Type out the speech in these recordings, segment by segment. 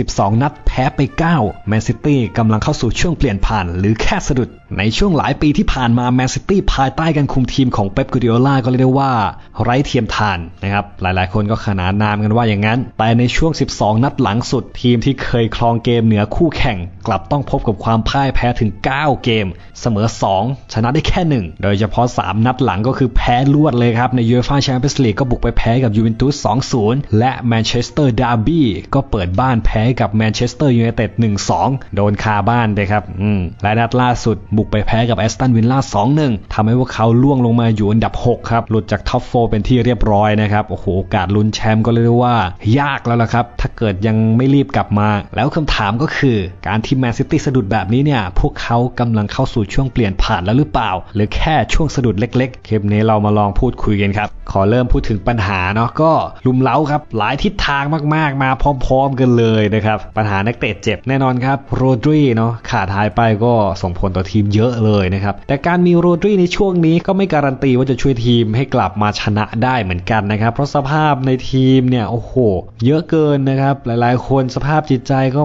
12 นัดแพ้ไป 9 แมนซิตี้กำลังเข้าสู่ช่วงเปลี่ยนผ่านหรือแค่สะดุด ในช่วงหลายปีที่ผ่านมาแมนซิตี้ภายใต้การคุมทีมของเป๊ปกูดิโอลาก็เรียกได้ว่า ไร้เทียมทานนะครับ หลายๆ คนก็ขนานนามกันว่าอย่างนั้น แต่ในช่วง 12 นัดหลังสุดทีมที่เคยครองเกมเหนือคู่แข่ง กลับต้องพบกับความพ่ายแพ้ถึง 9 เกม เสมอ 2 ชนะได้แค่ 1 โดยเฉพาะ 3 นัดหลังก็คือแพ้รวดเลยครับในยูเอฟ่าแชมเปี้ยนส์ลีกก็บุกไปแพ้กับยูเวนตุส 2-0 และแมนเชสเตอร์ดาร์บี้ก็เปิดบ้านแพ้กับแมนเชสเตอร์ยูไนเต็ด1-2 โดนคาบ้านไปครับและนัดล่าสุดบุกไปแพ้กับแอสตันวิลล่า2-1ทำให้พวกเขาล่วงลงมาอยู่อันดับ 6 ครับ หลุดจากท็อปโฟเป็นที่เรียบร้อยนะครับ โอ้โหโอกาสลุ้นแชมป์ก็เรียกว่า ยากแล้วล่ะครับ ถ้าเกิดยังไม่รีบกลับมา แล้วคำถามก็คือ การที่แมนซิตี้สะดุดแบบนี้เนี่ย พวกเขากำลังเข้าสู่ช่วงเปลี่ยนผ่านแล้วหรือเปล่า หรือแค่ช่วงสะดุดเล็กๆ คลิปนี้เรามาลองพูดคุยกันครับ ขอเริ่มพูดถึงปัญหาเนาะก็ลุมเล้าครับ หลายทิศทางมากๆ มาพร้อม ๆ กันเลยนะครับ ปัญหานักเตะเจ็บแน่นอนครับโรดรีเนาะขาดหายไปก็ส่งผลต่อทีมเยอะเลยนะครับ แต่การมีโรดรีในช่วงนี้ก็ไม่การันตีว่าจะช่วยทีมให้กลับมาชนะได้เหมือนกันนะครับ เพราะสภาพในทีมเนี่ยโอ้โห เยอะเกินนะครับ หลายๆ คนสภาพจิตใจก็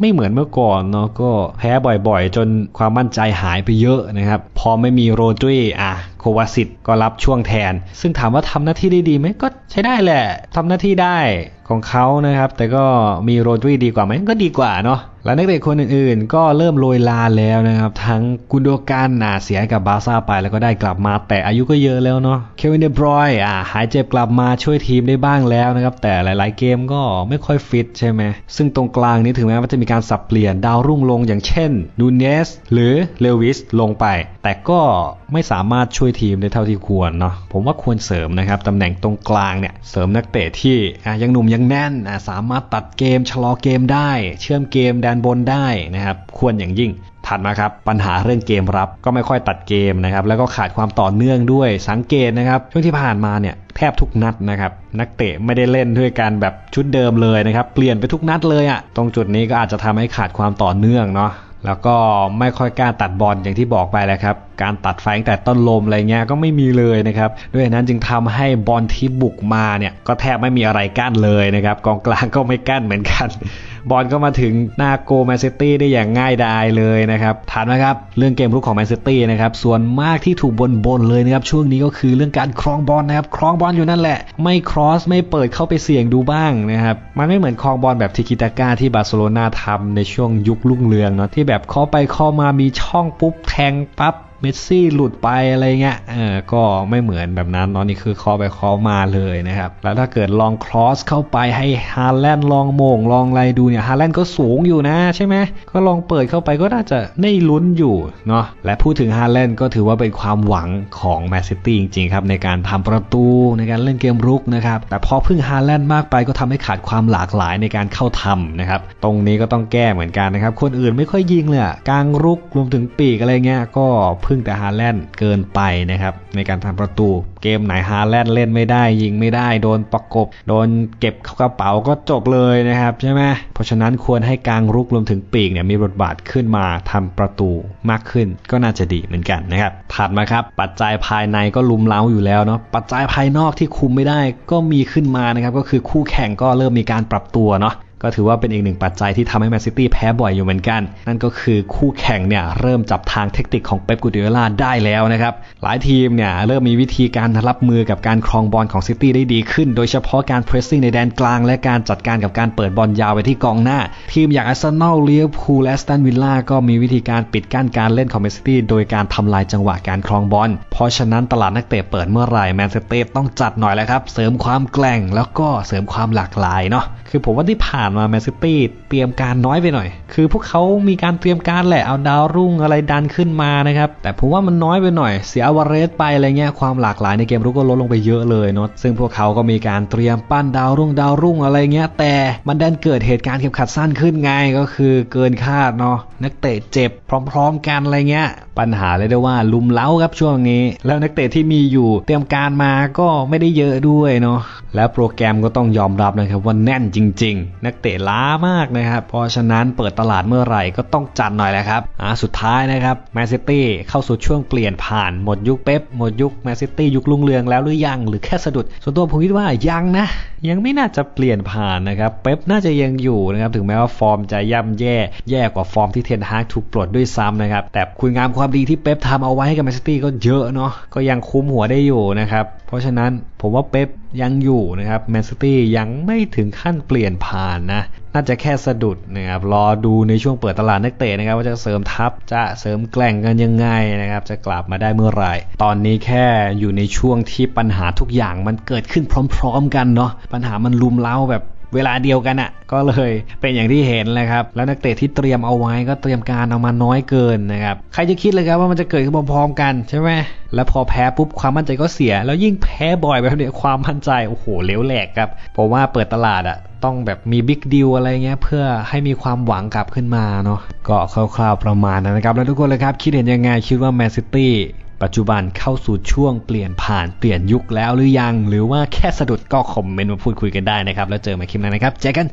ไม่เหมือนเมื่อก่อนเนาะก็แพ้บ่อยๆ จนความมั่นใจหายไปเยอะนะครับ พอไม่มีโรดรีอะ โควาสิตก็รับช่วงแทน ซึ่งถามว่าทำหน้าที่ได้ดีไหมก็ใช้ได้แหละทำหน้าที่ได้ของเขานะครับ แต่ก็มีโรดรีดีกว่าไหมก็ดีกว่าเนาะแล้วนักเตะคนอื่นๆ ก็เริ่มโรยลาแล้วนะครับ ทั้งกุนโดกันน่ะเสียกับบาซ่าไปแล้วก็ได้กลับมา แต่อายุก็เยอะแล้วเนาะเควินเดบรอยอะหายเจ็บกลับมาช่วยทีมได้บ้างแล้วนะครับ แต่หลายๆเกมก็ไม่ค่อยฟิตใช่ไหมซึ่งตรงกลางนี้ถึงแม้ว่าจะมีการสับเปลี่ยนดาวรุ่งลงอย่างเช่นนูเนสหรือเลวิสลงไป แต่ก็ไม่สามารถช่วยทีมได้เท่าที่ควรเนาะผมว่าควรเสริมนะครับตำแหน่งตรงกลางเนี่ยเสริมนักเตะที่ยังหนุ่มยังแน่นสามารถตัดเกมชะลอเกมได้ เชื่อมเกมแดนบนได้นะครับควรอย่างยิ่งถัดมาครับปัญหาเรื่องเกมรับก็ไม่ค่อยตัดเกมนะครับแล้วก็ขาดความต่อเนื่องด้วยสังเกตนะครับช่วงที่ผ่านมาเนี่ยแทบทุกนัดนะครับนักเตะไม่ได้เล่นด้วยกันแบบชุดเดิมเลยนะครับเปลี่ยนไปทุกนัดเลยอะ่ะตรงจุดนี้ก็อาจจะทำให้ขาดความต่อเนื่องเนาะ แล้วก็ไม่ค่อยกล้าตัดบอลอย่างที่บอกไปแล้วครับ การตัดไฟตั้งแต่ต้นลมอะไรเงี้ยก็ไม่มีเลยนะครับ ด้วยนั้นจึงทำให้บอลที่บุกมาเนี่ยก็แทบไม่มีอะไรกั้นเลยนะครับ กองกลางก็ไม่กั้นเหมือนกัน บอลก็มาถึงหน้าโกแมนซิตี้ได้อย่างง่ายดายเลยนะครับถัดมาครับเรื่องเกมรุกของแมนซิตี้นะครับส่วนมากที่ถูกบนบนเลยนะครับช่วงนี้ก็คือเรื่องการครองบอลนะครับครองบอลอยู่นั่นแหละ ไม่ครอสไม่เปิดเข้าไปเสี่ยงดูบ้างนะครับมันไม่เหมือนครองบอลแบบทิกิตาก้าที่บาร์เซโลนาทำในช่วงยุครุ่งเรืองเนาะที่แบบเข้าไปเข้ามามีช่องปุ๊บแทงปั๊บ เมสซี่หลุดไปอะไรเงี้ยเออก็ไม่เหมือนแบบนั้นเนาะนี่คือคอไปคอมาเลยนะครับ แล้วถ้าเกิดลองครอสเข้าไปให้ฮาแลนด์ลองโมงลองอะไรดูเนี่ยฮาแลนด์ก็สูงอยู่นะใช่ไหมก็ลองเปิดเข้าไปก็น่าจะได้ลุ้นอยู่เนาะและพูดถึงฮาแลนด์ก็ถือว่าเป็นความหวังของแมนซิตี้จริงๆครับในการทำประตูในการเล่นเกมรุกนะครับแต่พอพึ่งฮาแลนด์มากไปก็ทำให้ขาดความหลากหลายในการเข้าทำนะครับตรงนี้ก็ต้องแก้เหมือนกันนะครับคนอื่นไม่ค่อยยิงเลยกลางรุกรวมถึงปีกอะไรเงี้ยก็พึ่งแต่ฮาแลนด์เกินไปนะครับในการทำประตูเกมไหนฮาแลนด์เล่นไม่ได้ ยิงไม่ได้ โดนประกบ โดนเก็บเข้ากระเป๋าก็จบเลยนะครับใช่ไหมเพราะฉะนั้นควรให้กลางรุกรวมถึงปีกเนี่ยมีบทบาทขึ้นมาทำประตูมากขึ้นก็น่าจะดีเหมือนกันนะครับถัดมาครับปัจจัยภายในก็ลุมเล้าอยู่แล้วเนาะปัจจัยภายนอกที่คุมไม่ได้ก็มีขึ้นมานะครับก็คือคู่แข่งก็เริ่มมีการปรับตัวเนาะ ก็ถือว่าเป็นอีกหนึ่งปัจจัยที่ทำให้แมนซิตี้แพ้บ่อยอยู่เหมือนกัน นั่นก็คือคู่แข่งเนี่ยเริ่มจับทางเทคนิคของเป๊ปกูดิโอลาได้แล้วนะครับหลายทีมเนี่ยเริ่มมีวิธีการรับมือกับการครองบอลของซิตี้ได้ดีขึ้น โดยเฉพาะการเพรสซิ่งในแดนกลาง และการจัดการกับการเปิดบอลยาวไปที่กองหน้า ทีมอย่างอาร์เซนอลเลียร์พูลและสตันวิลล่าก็มีวิธีการปิดกั้นการเล่นของแมนซิตี้โดยการทำลายจังหวะการครองบอลเพราะฉะนั้นตลาดนักเตะเปิดเมื่อไหร่แมนซิตี้ต้องจัดหน่อยแล้วครับเสริมความแกร่งแล้วก็เสริมความหลากหลายเนาะคือผมว่าที่ผ่านมาแมนซิตี้เตรียมการน้อยไปหน่อย คือพวกเขามีการเตรียมการแหละเอาดาวรุ่งอะไรดันขึ้นมานะครับ แต่ผมว่ามันน้อยไปหน่อย เสียอวาเรสไปอะไรเงี้ยความหลากหลายในเกมรุกก็ลดลงไปเยอะเลยเนาะซึ่งพวกเขาก็มีการเตรียมปั้นดาวรุ่งดาวรุ่งอะไรเงี้ย แต่มันดันเกิดเหตุการณ์เข็มขัดสั้นขึ้นไงก็คือเกินคาดเนาะนักเตะเจ็บพร้อม ๆ กันอะไรเงี้ย ปัญหาเลยได้ว่าลุมเล้าครับช่วงนี้ แล้วนักเตะที่มีอยู่เตรียมการมาก็ไม่ได้เยอะด้วยเนาะ และโปรแกรมก็ต้องยอมรับนะครับว่าแน่นจริง ๆ นักเตะล้ามากนะครับเพราะฉะนั้นเปิดตลาดเมื่อไหร่ก็ต้องจัดหน่อยแหละครับอ่าสุดท้ายนะครับแมนซิตี้เข้าสู่ช่วงเปลี่ยนผ่านหมดยุคเป๊ปหมดยุคแมนซิตี้ยุคลุงเรืองแล้วหรือยัง หรือแค่สะดุด ส่วนตัวผมคิดว่ายังนะ ยังไม่น่าจะเปลี่ยนผ่านนะครับเป๊ปน่าจะยังอยู่นะครับถึงแม้ว่าฟอร์มจะย่ำแย่แย่กว่าฟอร์มที่เทนฮากถูกปลดด้วยซ้ำนะครับแต่คุณงามความดีที่เป๊ปทำเอาไว้ให้กับแมนซิตี้ก็เยอะเนาะก็ยังคุ้มหัวได้อยู่นะครับเพราะฉะนั้นผมว่าเป๊ป ยังอยู่นะครับแมนซิตี้ยังไม่ถึงขั้นเปลี่ยนผ่านนะ น่าจะแค่สะดุดนะครับรอดูในช่วงเปิดตลาดนักเตะนะครับ ว่าจะเสริมทัพจะเสริมแกล่งกันยังไงนะครับ จะกลับมาได้เมื่อไหร่ ตอนนี้แค่อยู่ในช่วงที่ปัญหาทุกอย่างมันเกิดขึ้นพร้อม ๆ กันเนาะปัญหามันลุมเล้าแบบ เวลาเดียวกันอะ่ะ ก็เลยเป็นอย่างที่เห็นเลยครับแล้วนักเตะที่เตรียมเอาไว้ก็เตรียมการเอามาน้อยเกินนะครับใครจะคิดเลยครับว่ามันจะเกิดขึ้นพร้อมๆกันใช่ไหมแล้วพอแพ้ปุ๊บความมั่นใจก็เสีย แล้วยิ่งแพ้บ่อยแบบนี้ความมั่นใจโอ้โหเลวแหลกครับผมว่าเปิดตลาดอะต้องแบบมีบิ๊กดีลอะไรเงี้ยเพื่อให้มีความหวังกลับขึ้นมาเนาะก็คร่าวๆประมาณนั้นนะครับ แล้วทุกคนเลยครับคิดเห็นยังไงคิดว่าแมนซิตี้ ปัจจุบันเข้าสู่ช่วงเปลี่ยนผ่านเปลี่ยนยุคแล้วหรือยัง หรือว่าแค่สะดุดก็คอมเมนต์มาพูดคุยกันได้นะครับ แล้วเจอกันใหม่คลิปหน้านะครับเจอกัน